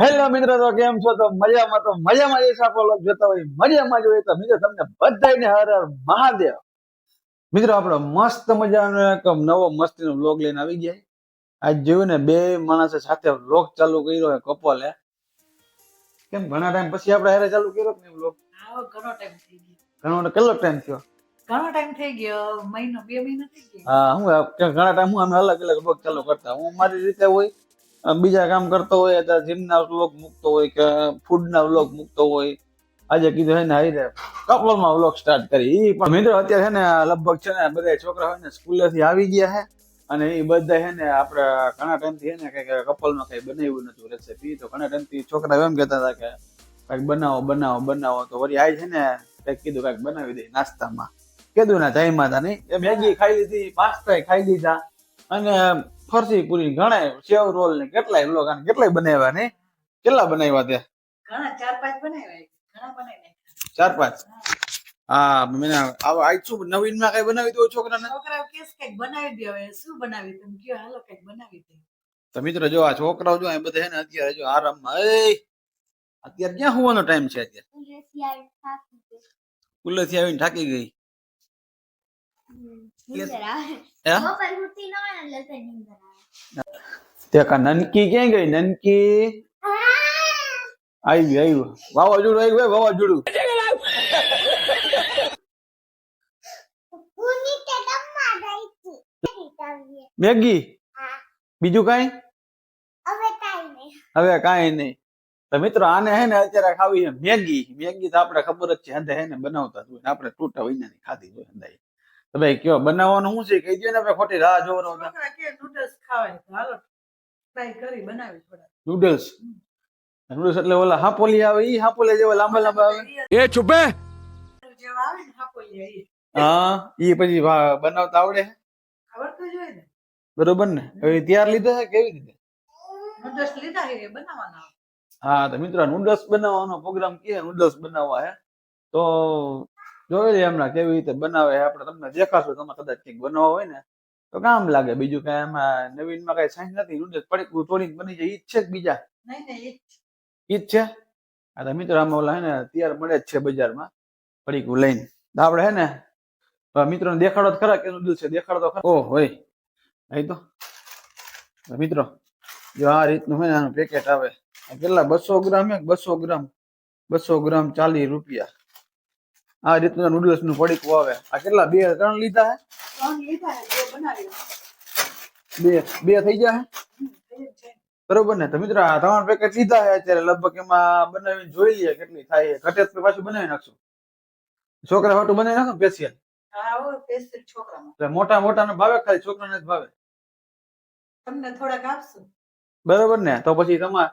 Hello મિત્રો તો કેમ છો? તો મજામાં તો મજામાં જઈશ આપો લોક જોતા હોય મજામાં જોઈએ તો મિત્રો તમને બધાને હર હર મહાદેવ. મિત્રો આપણો મસ્ત મજાનો એક નવો મસ્તીનો વ્લોગ લઈને આવી ગયા. આજ જોયું ને બે માણસે સાથે વ્લોગ ચાલુ કર્યો છે કપલે. કેમ ઘણા ટાઈમ પછી આપણે હારે ચાલુ કર્યો કે વ્લોગ ઘણો ટાઈમ થઈ ગયો. ઘણો કેટલો ટાઈમ થયો? ઘણો ટાઈમ થઈ ગયો, મહિનો, બે મહિના થઈ ગયા. હા, હું ઘણા ટાઈમ હું અમે અલગ અલગ ચાલુ કરતા હું મારી રીતે હોય બીજા કામ કરતો હોય અથવા જીમના વ્લોગ મૂકતો હોય કે ફૂડના વ્લોગ મૂકતો હોય. આજે કીધું છે ને આવી રે કપલોમાં વ્લોગ સ્ટાર્ટ કરી. પણ મિત્રો અત્યારે છે ને લગભગ છે ને, બધા છોકરા હોય ને સ્કૂલેથી આવી ગયા છે અને એ બધા છે ને આપણે ઘણા ટાઈમથી થી ને, કંઈક કપલમાં કઈ બનાવ્યું નતું રેસીપી તો ઘણા ટાઈમથી છોકરા એમ કહેતા હતા કે, કંઈક બનાવો બનાવો બનાવો. તો વળી આજ છે ને, કંઈક કીધું, કંઈક બનાવી દે નાસ્તામાં. કીધું ના જયમાં માતા નહીં એ મેગી ખાઈ લીધી પાસ્તા ખાઈ લીધા. અને ફરસી પૂરી ઘણા સેવ રોલ ને કેટલાય લોક અને કેટલાય બનાવ્યા ને? કેટલા બનાવ્યા તે? ઘણા ચાર પાંચ બનાવ્યા ઘણા બનાવ્યા ચાર પાંચ? હા મેં આવા આજ શું નવીનમાં કઈ બનાવી દો છોકરાને? છોકરાઓ કેસ કંઈક બનાવી દે હવે શું બનાવી તમે કયો હાલો કંઈક બનાવી દે. તો મિત્રો જો આ છોકરાઓ જો આ બધા ને અત્યારે જો આરામમાં એ અત્યારે ક્યાં હોવાનો ટાઈમ છે અત્યારે? સ્કૂલેથી આવીને થાકી ગઈ? નનકી ક્યાં ગઈ? નનકી? આવી આવ્યું વાવાઝોડું આવ્યું હોય વાવાઝોડું. મેગી? બીજું કઈ? હવે કઈ નહીં. તો મિત્રો, આને હે ને અત્યારે ખાવી છે મેગી. મેગી તો આપણે ખબર જ છે હે ને બનાવતા હોય આપણે તૂટા વિના ખાધી હોય હંધાઈ તો ભાઈ કયો બનાવવાનું શું છે? કહી દો ને આપણે ખોટી રાહ જોવો નૂડલ્સ ખાવાય હાલો ટ્રાય કરી બનાવી થોડા નૂડલ્સ નૂડલ્સ એટલે ઓલા હાપોલી આવે ઈ હાપોલી જેવા લાંબા લાંબા આવે? એ છુપે? જેવા આવે ને હાપોલી હા ઈ પછી બનાવતા આવડે? ખબર તો જોઈએ ને. બરોબર ને? હવે તૈયાર લીધા છે કેવી રીતે? નૂડલ્સ લીધા છે બનાવવાના હા તો મિત્રો નૂડલ્સ બનાવવાનો પ્રોગ્રામ કે નૂડલ્સ બનાવવા હે? તો જોઈ લે હમણાં કેવી રીતે બનાવે આપણે તમને દેખાશું તમે કદાચ કંઈક બનાવવા હોય ને તો કામ લાગે. બીજું કઈ એમાં નવીનમાં કઈ સાઈન નથી નૂડલ્સ પડી તોડીને બની જાય ઈ જ છે બીજા. ઈજ ઈ જ છે. આ તો મિત્રો આમાં ઓલા હે ને તૈયાર મળે જ છે બજારમાં પડીકું લઈને. તો આપણે હે ને મિત્રો દેખાડો તો ખરા કે નૂડલ્સ છે દેખાડો તો ખરા. ઓ હોય. અહીં તો. તો મિત્રો જો આ રીતનું હોય ને આનું પેકેટ આવે. કેટલા? બસો ગ્રામ એક બસો ગ્રામ. બસો ગ્રામ ચાલીસ રૂપિયા. આ રીતનું નૂડલ્સનું પડીકું આવે આ કેટલા? બે ત્રણ લીધા હે? ત્રણ લીધા હે બે બે થઈ જાય. બરોબર ને? તો મિત્રો આ ત્રણ પેકેટ લીધા છે અત્યારે. લગભગ એમાં બનાવીને જોઈ લઈએ કેટલી થાય. ઘટે તો પાછું બનાવી નાખશું. છોકરા હાટું બનાવી નાખો સ્પેશિયલ મોટા મોટા ને ભાવે ખાલી છોકરાને જ ભાવે? તમને થોડાક આપશું. બરોબર ને? તો પછી તમારે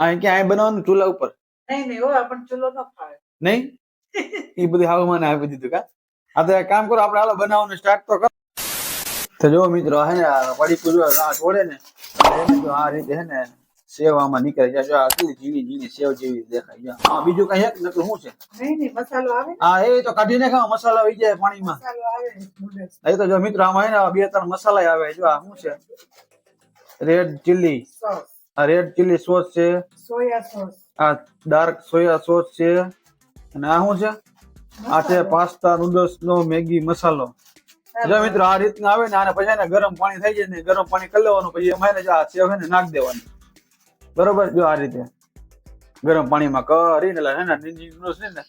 અહીં ક્યાં અહીં બનાવવાનું ચૂલા ઉપર? નહીં નહીં ઓ આપણને ચૂલો ન ફાવે. નહીં? એ બધી હાવ મને આપી દીધું કા? આ તો કામ કરો આપણે હાલો બનાવવાનું સ્ટાર્ટ તો કરો. તો જો મિત્રો હે ને પડી પડીકું ના છોડે ને જો આ રીતે હે ને સેવ આમાં નીકળે જો આ કેટલી ઝીણી ઝીણી સેવ જેવી દેખાય. છે હા બીજું કઈ એક નકરું શું છે? નહીં નહીં મસાલો આવે હા એ તો કાઢીને ખાવ મસાલા આવી જાય પાણીમાં. મસાલો આવે એ તો જો મિત્રો આમાં હે ને બે ત્રણ મસાલા આવે. જો આ શું છે? રેડ ચીલી આ રેડ ચીલી સોસ છે. સોયા સોસ આ ડાર્ક સોયા સોસ છે. અને આ શું છે? આ છે પાસ્તા નૂડલ્સ નો મેગી મસાલો. જો મિત્રો આ રીતના આવે ને આને પછી ગરમ પાણી થઈ જાય ને ગરમ પાણી કરી લેવાનું પછી એમાં જો આ સેવ ને નાખી દેવાની. બરોબર? જો આ રીતે. ગરમ પાણીમાં કરીને એટલે ને નૂડલ્સ ને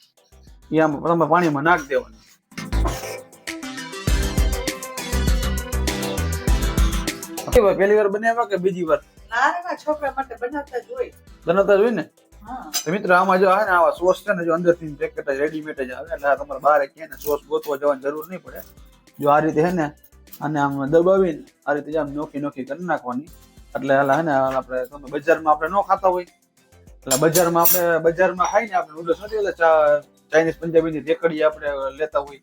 એ આમ તમે પાણીમાં નાખ દેવાની. પેલી વાર? પહેલી વાર બનાવ્યા કે બીજી વાર? ના છોકરા માટે બનાવતા જ હોય. બનાવતા જોઈ ને? તો મિત્રો, આમાં જો આવે આવા સોસ છે ને, જો અંદરથી પેકેટ રેડીમેડ જ આવે, એટલે તમારે બહાર ક્યાંય ને સોસ ગોતવા જવાની જરૂર નહીં પડે. જો આ રીતે હે ને અને આમ દબાવીને આ રીતે આમ નોખી નોખી કરી નાખવાની. એટલે હાલ, હે ને આપણે તમે બજારમાં આપણે ન ખાતા હોય. એટલે બજારમાં આપણે, બજારમાં ખાઈને આપણે નૂડલ્સ નથી, એટલે ચાઇનીઝ ચાઇનીઝ પંજાબીની રેકડી આપણે લેતા હોય.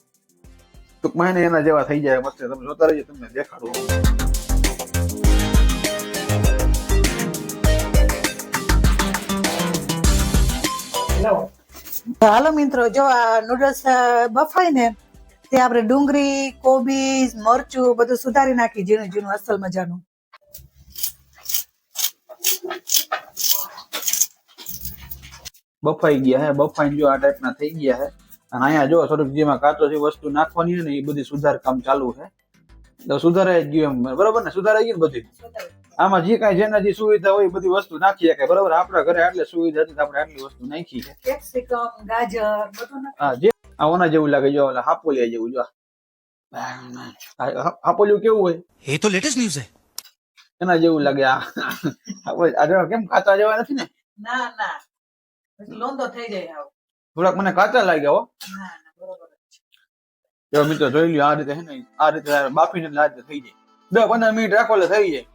ટૂંકમાં એના જેવા થઈ જાય, મસ્ત, તમે જોતા રહીએ તમને દેખાડું. હાલો મિત્રો જો આ નૂડલ્સ બફાય ને તે આપણે ડુંગળી કોબીજ મરચું બધું સુધારી નાખી ઝીણું ઝીણું અસલ મજાનું. બફાઈ ગયા હે બફાઈ જો આ ટાઈપના થઈ ગયા હે. અને અહીંયા જો સૌરભજીમાં કાચો જે વસ્તુ નાખવાની છે ને એ બધી સુધાર કામ ચાલુ છે તો સુધારાઈ ગયું એમ. બરોબર ને? સુધારાઈ ગયું બધું આમાં જે કાંઈ જેના જે સુવિધા હોય બધી વસ્તુ નાખી શકાય બરોબર? આપણા ઘરે આટલી સુવિધા હતી આપણે આટલી વસ્તુ નાખી છે હા જે આ ઓના જેવું લાગે. જો ઓલા હાપોલિયા જેવું જો હાપોલિયું કેવું હોય? એ તો લેટેસ્ટ ન્યૂઝ છે. એના જેવું લાગે આ. કેમ કાચા જેવા નથી ને? ના ના. લોન તો થઈ જાય થોડાક મને કાચા લાગ્યા હો. ના ના બરોબર. જ મિત્રો જોઈ લ્યો આ રીતે હે ને આ રીતે બાફીને એટલે આ રીતે થઈ જાય. દસ પંદર મિનિટ રાખો એટલે થઈ જાય.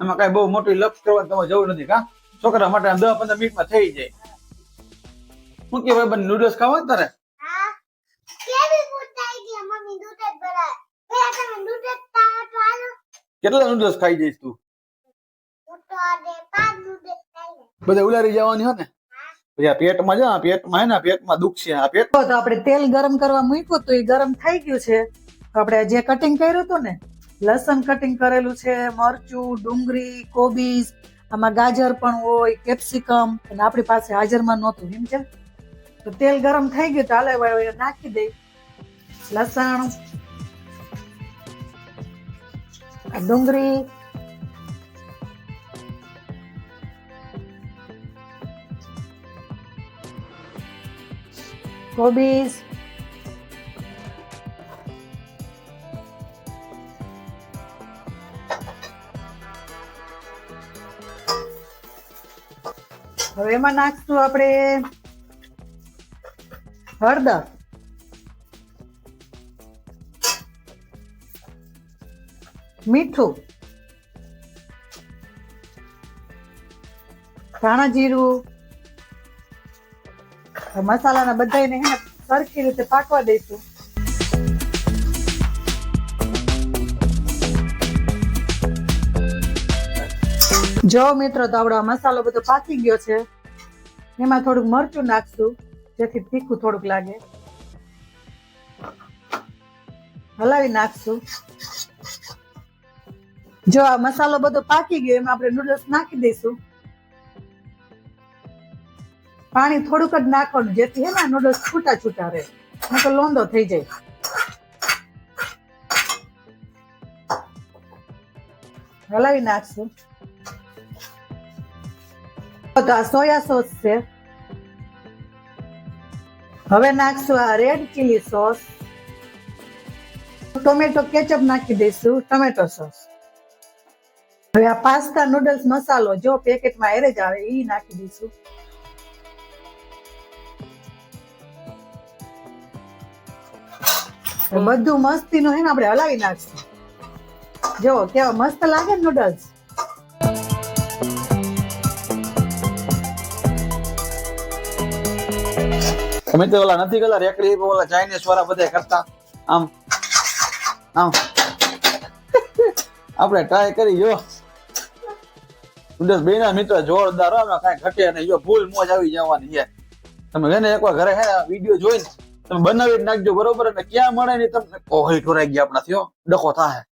એમાં કઈ બહુ મોટી લક્ષ કરવા તમારે જવું નથી કા? છોકરા માટે દસ પંદર મિનિટમાં થઈ જાય. શું કે ભાઈ નૂડલ્સ ખાવા તારે? કેટલા નૂડલ્સ ખાઈ જઈશ તું? બધા ઉલારી જવાની હો ને? પછી આ પેટમાં જા પેટમાં હે ને પેટમાં દુખ છે, આ પેટ તો આપણે તેલ ગરમ કરવા મૂક્યું તો એ ગરમ થઈ ગયું છે. આપણે જે કટિંગ કર્યું હતું ને, લસણ કટિંગ કરેલું છે, મરચું, ડુંગળી, કોબીજ, આમાં ગાજર પણ હોય, કેપ્સિકમ, અને આપણી પાસે હાજરમાં નહોતું, એમ છે? તો તેલ ગરમ થઈ ગયું તો હાલે નાખી દઈ. લસણ ડુંગળી કોબીજ હવે એમાં નાખશું આપણે હળદર. મીઠું. ધાણા જીરું. મસાલાના બધાને સરખી રીતે પાકવા દઈશું. જો મિત્રો તો આપણો મસાલો બધો પાકી ગયો છે, એમાં થોડુંક મરચું નાખશું, જેથી તીખું થોડુંક લાગે. હલાવી નાખશું. જો આ મસાલો બધો પાકી ગયો, એમાં આપણે નૂડલ્સ નાખી દઈશું. પાણી થોડુંક જ નાખવાનું, જેથી હે ને નૂડલ્સ છૂટા છૂટા રહે. નકર લોંદો થઈ જાય. હલાવી નાખશું. તો આ સોયા સોસ છે. હવે નાખશું આ red chilli sauce tomato ketchup નાખી દઈશું, ટમેટો સોસ હવે આ પાસ્તા નૂડલ્સ મસાલો જો પેકેટમાં એરે જ આવે એ નાખી દઈશું. બધું મસ્તી નું હે ને આપણે હલાવી નાખશું. જો, કેવા મસ્ત લાગે ને નૂડલ્સ તમે તો ઓલા નથી ગયેલા, રેકડી ઓલા ચાઇનીઝ વાળા બધા કરતા. આમ આમ. આપણે ટ્રાય કરી, જો. બે બેના મિત્ર જોરદાર કાંઈ ઘટે નહીં. ફૂલ મોજ આવી જવાની છે. તમે એને એકવાર ઘરે હે વીડિયો જોઈને તમે બનાવી નાખજો બરોબર? અને ક્યાં મળે ને તમને ઓહી ઠોરાઈ ગયા આપણા થયો. ડખો થાય.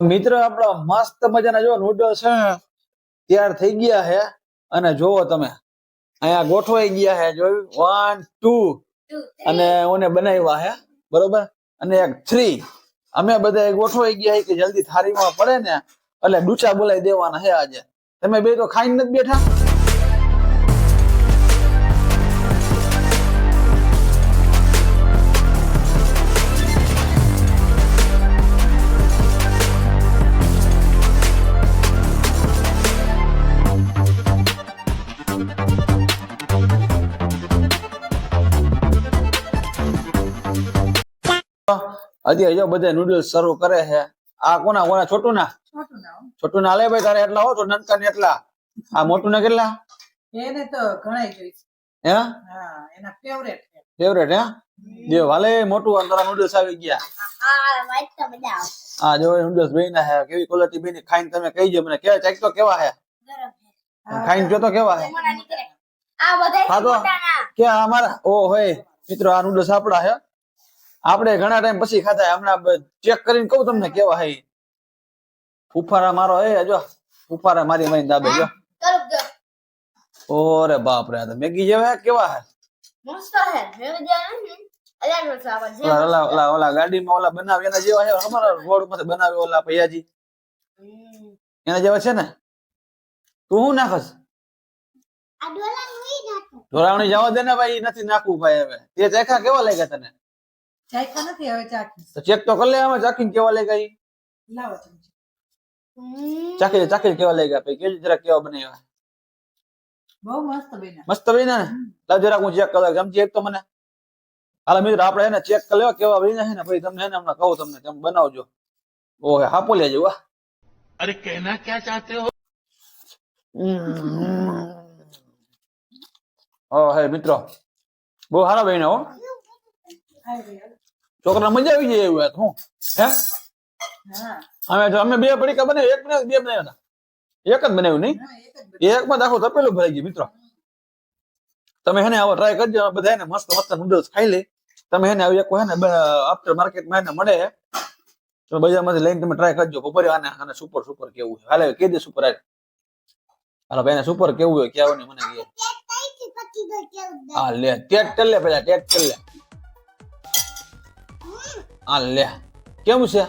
મિત્ર આપણા મસ્ત મજાના જો નૂડલ્સ છે તૈયાર થઈ ગયા છે અને જોવો તમે અહીંયા ગોઠવાઈ ગયા છે જોયું? વન ટુ અને ઓને બનાવ્યા છે બરોબર? અને એક થ્રી અમે બધા ગોઠવાઈ ગયા કે જલ્દી થારીમાં પડે ને એટલે ડૂચા બોલાવી દેવાના છે આજે. તમે બે તો ખાઈને નથી બેઠા? અત્યારે હજુ બધા નૂડલ્સ શરૂ કરે છે. આ કોના કોના? છોટું ના છોટું ના ના લે ભાઈ તારે એટલા હો? તો નનકા ને એટલા. આ મોટું ના કેટલા? એને તો ઘણાય જોઈશે હે? હા એના ફેવરેટ ફેવરેટ હે? દેવ વાલે મોટું અંતરા નૂડલ્સ આવી ગયા. હા વાઈટ તો બધા આવ. આ જો નૂડલ્સ બેના હે કેવી ક્વોલિટી બેની? ખાઈને તમે કહીજો મને. કેવા ચેક તો કેવા હે ખાઈને જો તો કેવા હે આ બધા ખાધો? કે અમારા ઓ હોય મિત્રો આ નૂડલ્સ આપડા હે આપણે ઘણા ટાઈમ પછી ખાતા હમણાં ચેક કરીને કહું તમને કેવા હે. ફુફારા મારો એ જો. ફુફારા મારી મારી દાબે જો. ઓરે બાપ રે આ તો મેગી જેવા હે, કેવા હે? મસ્ત હે ઓલા ઓલા ઓલા ગાડીમાં ઓલા બનાવે એના જેવા છે ખબર રોડ ઉપર ઓલા પૈયાજી એના જેવા છે ને? તું શું નાખસ? ઢોરાવણી જવા દે ને ભાઈ નથી નાખવું ભાઈ હવે. તે ચેખા કેવા લાગ્યા તને? ચાખ્યો ચેક તો કેવા લઈ તમને હમણાં કહું તમને તમે બનાવજો. ઓહે હાપો લેજો વાહ અરે કહેના ક્યાં ચાહતે હો? ઓહે મિત્રો. બહુ સારા બન્યા હો. છોકરા મજા આવી જાય એવું હું? હે? અમે તો અમે બે પડીકા બનાવી એક બનાવી બે બનાવ્યા એક જ બનાવ્યું નહીં. એકમાં દાખો તપેલું ભરાઈ ગયું મિત્રો. તમે હેને આવો ટ્રાય કરજો બધા હેને મસ્ત મસ્ત નૂડલ્સ ખાઈ લે. તમે હેને આવી એક હેને આફ્ટર માર્કેટમાં હેને મળે. તો બજારમાંથી લઈને તમે ટ્રાય કરજો બપોરે આને આને સુપર સુપર કેવું છે. હાલે કે દે સુપર હાલે. હાલો ભાઈ સુપર કેવું હોય કેવું નહીં મને કહે હા લે ટેટ કરી લે પેલા ટેટ કરી લે. લે કેવું છે?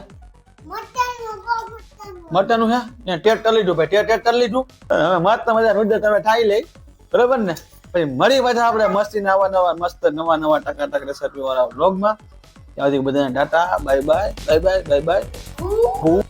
મટનનું હે? ને ટેટ કરી લીધું ભાઈ ટેટ ટેટ કરી લીધું. હવે મસ્ત મજા નૂડલ્સ તમે ખાઈ લઈ. બરોબર ને? પછી મળી પાછા આપણે મસ્તી નવા નવા મસ્ત નવા નવા ટકા ટક રેસીપી વાળા વ્લોગમાં ત્યાંથી બધાને tata bye bye bye bye bye bye.